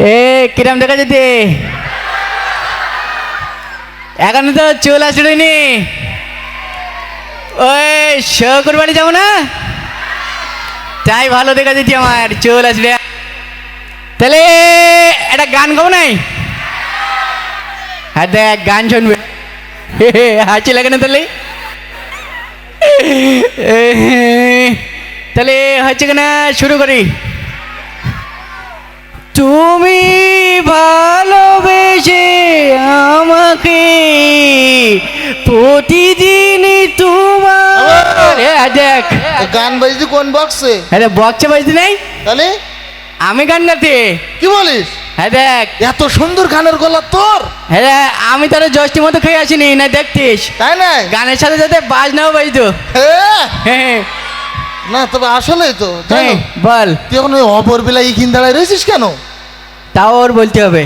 এ কিরাম দেখা যেতে? এখন তো চুল আসড়িনি ওই, শকুর বাড়ি যাব না? তাই ভালো দেখা যেতি আমার, চুল আসবে। তাহলে একটা গান গাবো নাই? হ্যাঁ দেখ, গান শুনবে। হাসি লাগে না তাহলে? তাহলে হচ্ছে কিনা, শুরু করি। তুমি ভালোবেসে আমাকে প্রতিদিন তোমার দেখ। গান বাজতি কোন বক্সে আরে বকছে বাজতে নেই? তাহলে? আমি গান গাতে কি বলিস? হ্যাঁ দেখ। এত সুন্দর গানের গলা তোর। হ্যাঁ আমি তার জষ্টি মতো খেয়ে আসিনি না দেখতিস? তাই না গানের সাথে সাথে বাজনাও বাজতো। হ্যাঁ না তবে আসলেই তো তাই না? বল। তুই এখন ওই অপর বেলা ইখিন দাঁড়ায় রয়েছিস কেন? তাও ওর বলতে হবে।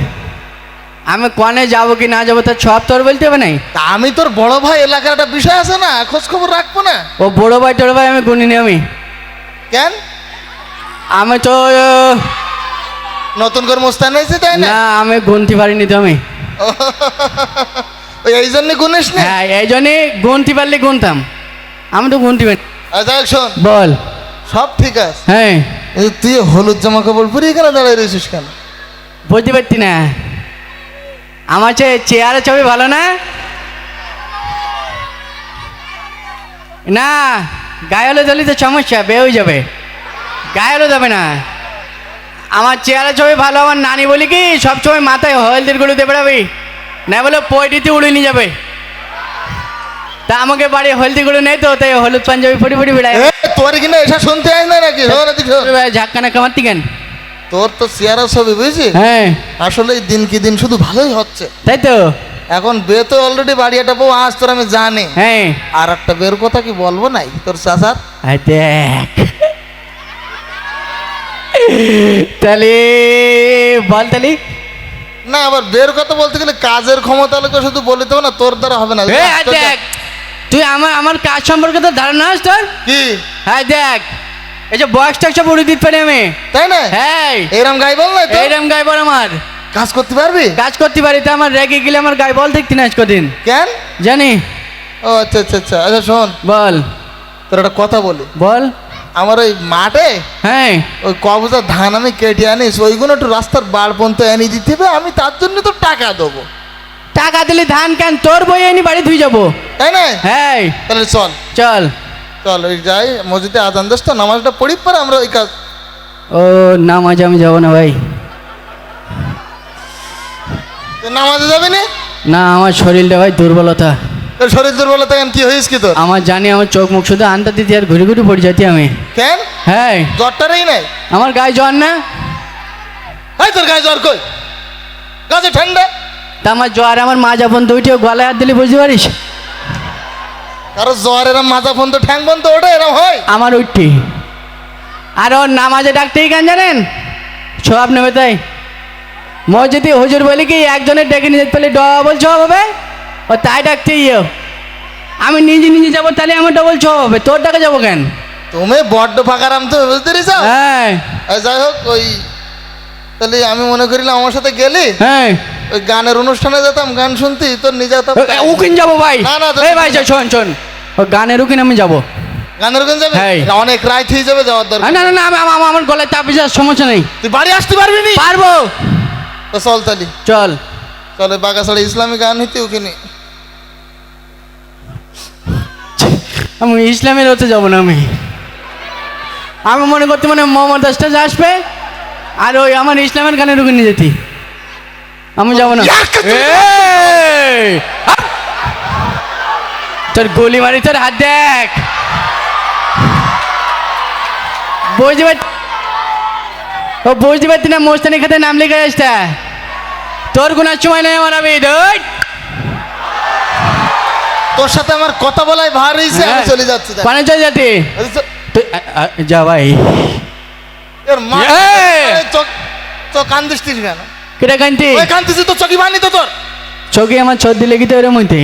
আমি কনে যাব কি না যাব তার সব তোর বলতে হবে নাই তা আমি তোর বড় ভাই এলাকার একটা বিষয় আছে না খোঁজ খবর রাখব না? ও বড় ভাই টোড় ভাই আমি গুনিনি আমি। কেন? আমি তো নতুন করে মোস্তান হয়েছে তাই না? না আমি গুনতে পারিনি তো আমি। ওই এই জন্য গুনিস না? হ্যাঁ এই জন্যে গুনতে পারলে গুনতাম। আমি তো গুনতে পারি যাই শোন বল। সব ঠিক আছে। হ্যাঁ। তুই হলুদ জামা কাপড় পরে এখানে দাঁড়ায় রয়েছিস কেন? বুঝতে পারছি না। আমার চেয়ে চেয়ারে ছবি ভালো না? না গায়ে হলে দিলে তো সমস্যা বে হয়ে যাবে। গায়ে হলে যাবে না। আমার চেয়ারে ছবি ভালো আমার নানি বলি কি সবসময় মাথায় হলদিরগুলো দিয়ে বেড়াবি? না বলে পয়টিতে উড়ে নিয়ে যাবে। তা আমাকে বাড়ি হলদি গুলো নেই তো তাই হলুদ পাঞ্জাবি ফুটি ফুটি বেড়ায় তোর কিনা এসা শুনতে আয় না নাকি। ঝাক্কানা কামাতি কেন? তোর তো চেয়ারা ছবি বুঝছিস? হ্যাঁ। আসলে দিন কি দিন শুধু ভালোই হচ্ছে। তাই তো? এখন বে তো অলরেডি বাড়ি একটা বউ আজ তোর আমি জানি। হ্যাঁ। আর একটা বের কথা কি বলব নাই তোর চাচার? দেখ। তাহলে বল তাহলে না আবার বের কথা বলতে গেলে কাজের ক্ষমতা লোকে শুধু বলে দেবো না তোর দ্বারা হবে না। দেখ। তুই আমার আমার কাজ সম্পর্কে তো ধারণা আছে তোর? কি? হ্যাঁ দেখ। এই যে বক্স টক্স সব উড়ে দিতে পারি আমি। তাই না? হ্যাঁ। এরম গাই বল না তো। এইরকম গাই বল আমার। কাজ করতে পারবি? কাজ করতে পারি তো আমার রেগে গেলে আমার গায়ে বল দেখতে না কদিন কেন? জানি। ও আচ্ছা আচ্ছা আচ্ছা আচ্ছা শোন। বল। তোর একটা কথা বলি। বল। আমার ওই মাঠে হ্যাঁ। ওই কবজা ধান আমি কেটে আনিস ওইগুলো একটু রাস্তার বাড় পর্যন্ত এনে দিতে হবে আমি তার জন্য তো টাকা দেবো। টাকা দিলে ধান কেন? তোর বই এনে বাড়ি ধুই যাব। তাই না হ্যাঁ। তাহলে চল। চল। চল ওই যাই মসজিদে আজান দেশ তো নামাজটা পড়ি পরে আমরা ওই কাজ ও নামাজ আমি যাব না ভাই। নামাজে যাবি না? না আমার শরীরটা ভাই দুর্বলতা। তোর শরীর দুর্বলতা কেন? কি হয়েছে কি তোর? আমার জানি আমার চোখ মুখ শুধু আনতে দিতে আর ঘুরে ঘুরে পড়ে যাতি আমি। কেন? হ্যাঁ। জ্বরটারই নাই? আমার গায়ে জ্বর না। এই তোর গায়ে জ্বর কই? গাছে ঠান্ডা? তা আমার জ্বর আমার মা যখন দুইটিও গলায় হাত দিলে বুঝতে পারিস? কারও জ্বর এরম মাথা ফোন তো ঠ্যাং বন্ধ ওটা এরম হয়? আমার উঠটি আর ওর নামাজে ডাকতেই কেন জানেন? সব নেবে তাই। মসজিদে হুজুর বলি কি একজনের ডেকে নিয়ে যেতে পারলে ডবল সব হবে? ও তাই ডাকতে ইয়ে। আমি নিজে নিজে যাব তাহলে আমার ডবল সব হবে। তোর ডাকে যাব কেন? তুমি বড্ড ফাঁকারাম তো বুঝতে পেরেছ? হ্যাঁ। যাই হোক ওই তাহলে আমি মনে করিলাম আমার সাথে গেলি? হ্যাঁ। ওই গানের অনুষ্ঠানে যেতাম গান শুনতি তোর যেতাম উকিন যাব ভাই। না, না, এই ভাই শোন শোন। গানের উকিন আমি যাব। গানের যাবে? হ্যাঁ। অনেক রাত হয়ে যাবে যাওয়ার দরকার। না না না আমি- আমার গলায় চাপে যাওয়ার সমস্যা নেই। তুই বাড়ি আসতে পারবি নি? পারব। তো চল তালি চল। চলে বাগাছড়া ইসলামী গান হইতে আমি ইসলামের হতে যাব না আমি। আমি মনে করতে মানে মোহাম্মদ আসবে আর ওই আমার ইসলামের গানের ঢুকে নিয়ে যেতি। আমি যাব না! তোর গলি মারি তোর হাত দেখ। বুঝতে পার ও বুঝতে পারছি না মোস্তানি খাতে নাম লিখে আসটা তোর গুনার সময় নেই আমার আমি তোর সাথে আমার কথা বলাই ভার হয়েছে আমি চলে যাচ্ছি। পানে চলে যাতি। তো- যা ভাই। এর মা চোখ চোখ কেন? কেটে কান্তি? ওই কান্দিস তো চোখই বানি তো তোর। চোখে আমার সর্দি লেগে তো এরম হইতে।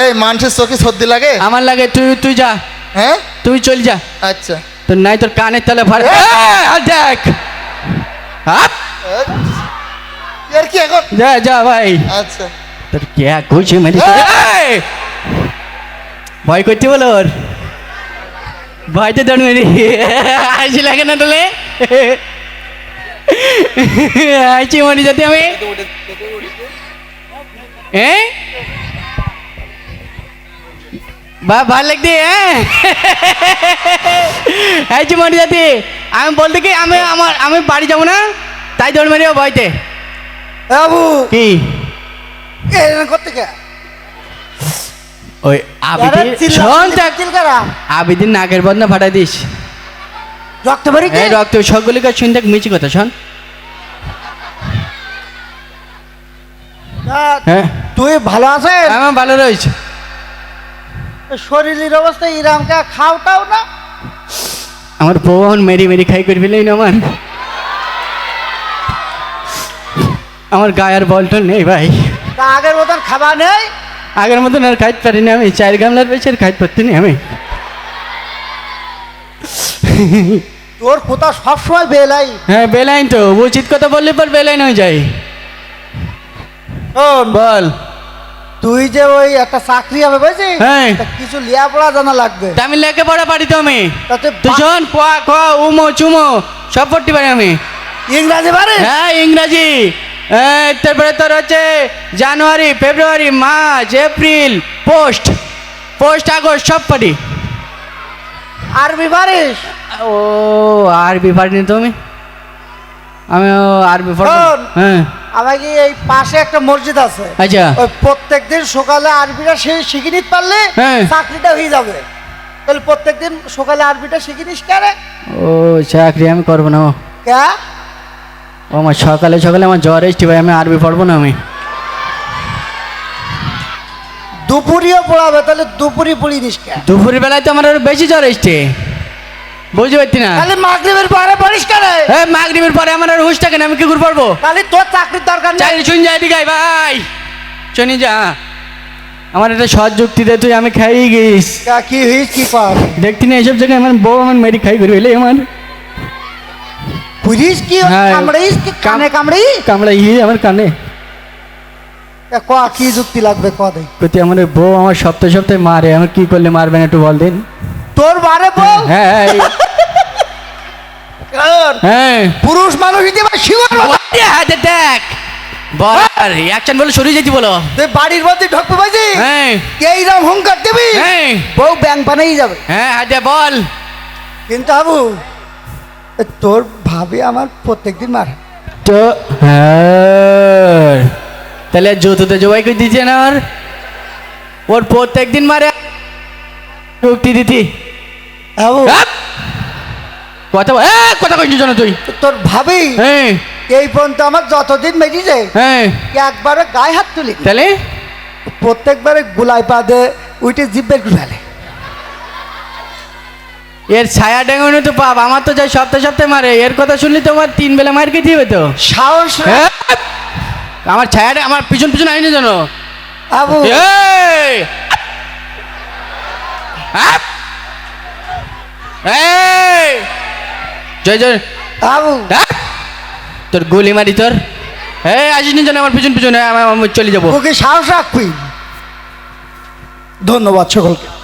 এই মানুষের চোখে সর্দি লাগে? আমার লাগে তুই তুই যা। হ্যাঁ? তুই চল যা। আচ্ছা। তোর নাই তোর কানের তালে ফার দেখ। এর কি এখন? যা যা ভাই। আচ্ছা। তোর কে খুশি মেরে! ভয় করতে বলো ওর। ভয়তে হাসি লাগে না তোলে হাসি মরি যাতে আমি। হ্যাঁ বা ভালো লাগতে হ্যাঁ হাসি মরি যাতে। আমি বলতে কি আমি আমার আমি বাড়ি যাব না তাই দৌড় মেরিও ভয়তে। বাবু! কি? করতে কে? ওই আবিদিন শোন আবিদিন নাকের বন্ধ ফাটাই দিস। রক্ত ভরি এই রক্ত সকলিকা শুন দেখ মিছি কথা শোন। হ্যাঁ। তুই ভালো আছেন আমার ভালো রয়েছে। শরীরের অবস্থা ইরামকে খাওটাও না। আমার বোন মেরি মেরি খাই করে ফেলেই না আমার আমার গায়ের বলটল নেই ভাই। তা আগের মতন খাবার নেই? আগের মতন আর খাইতে পারি না আমি। চার গামলার বেশি আর খাইতে পারতি না আমি। তোর কোথাও সবসময় বেলাই হ্যাঁ বেলাইন তো। উচিত কথা বললে পর বেলাইন হয়ে যায়। বল। তুই যে ওই একটা চাকরি হবে বুঝছিস হ্যাঁ। কিছু লিয়া পড়া জানা লাগবে। আমি লেখে পড়া পারি তো আমি। শোন কোয়া কোয়া উমো চুমো সব পড়তে পারি আমি। ইংরাজি পারে? হ্যাঁ ইংরাজি। তারপরে তোর হচ্ছে জানুয়ারি ফেব্রুয়ারি মার্চ এপ্রিল পোস্ট। পোস্ট আগস্ট সব পারি আরবি পারিস ও আরবি পারিনি তুমি? আমি আরবি। হ্যাঁ। আমাকে এই পাশে একটা মসজিদ আছে। আচ্ছা। ওই প্রত্যেকদিন সকালে আরবিটা সে শিখে নিতে পারলে হ্যাঁ। চাকরিটা হয়ে যাবে। তাহলে প্রত্যেকদিন সকালে আরবিটা শিখে নিস কেন ও চাকরি আমি করব না ও। কে? ও আমার সকালে সকালে আমার জ্বর এসছি ভাই আমি আরবি পড়ব না আমি? দুপুরিও পড়াবে তাহলে দুপুরি পড়ি নিস কে? দুপুরের বেলায় তো আমার বেশি জ্বর এসছে। বুঝতে পারছি না। তাহলে মাগরিবের পরে পড়িস কেন হ্যাঁ মাগরিবের পরে আমার আর হুশ থাকে না আমি কি করে পড়ব? তাহলে তোর চাকরির দরকার নেই। চাকরি শুন যায় দিঘাই ভাই। শুনি যা। আমার একটা সৎ যুক্তি দে তুই আমি খাই গিস। কা হইস কি পার দেখতি না এইসব জায়গায় আমার বউ আমার মেরি খাই করে এলে আমার। পুলিশ কি? হ্যাঁ। কামড়াইস কি? কানে কামড়ি কামড়া ইয়ে আমার কানে। ক কি যুক্তি লাগবে ক দেই? প্রতি আমার বউ আমার সপ্তাহে সপ্তাহে মারে। আমার কি করলে মারবেন একটু বল দিন। তোর বারে বউ? হ্যাঁ হ্যাঁ পুরুষ মানুষ হিসেবে শিওর ওরে, হাতে দেখ। বল আর অ্যাকশন বলে সরিয়ে যেতে বলো। তুই বাড়ির মধ্যে ঢুকতে পারছি হ্যাঁ। এইরকম হুঙ্কার দিবি? হ্যাঁ। বউ ব্যাংক বানাই যাবে। হ্যাঁ হাতে বল। কিন্তু আবু তোর ভাবি আমার প্রত্যেকদিন মার। তো হ্যাঁ। তাহলে জুতোতে জবাই করে দিচ্ছে না ওর ওর প্রত্যেক দিন মারে। যুক্তি দিতি। আবু কথা কথা কইছিস না তুই? তোর ভাবি হ্যাঁ। এই পর্যন্ত আমার যতদিন মেরিছে হ্যাঁ। একবারে গায়ে হাত তুলি। তাহলে? প্রত্যেকবারে গুলাই পা দে উইটে জিব্বের গুলালে এর ছায়া ডেঙ্গনে তো পাপ আমার তো যাই সপ্তাহে সপ্তাহে মারে। এর কথা শুনলি তোমার তিন বেলা মার খেতে হবে তো। সাহস হ্যাঁ? আমার ছায়াটা আমার পিছন পিছন আইনি জানো আবু! জয় জয়। আবু! তোর গুলি মারি তোর। এই আসিস নি জানো আমার পিছন পিছনে আমি চলে যাব। ওকে সাহস রাখবি। ধন্যবাদ সকলকে।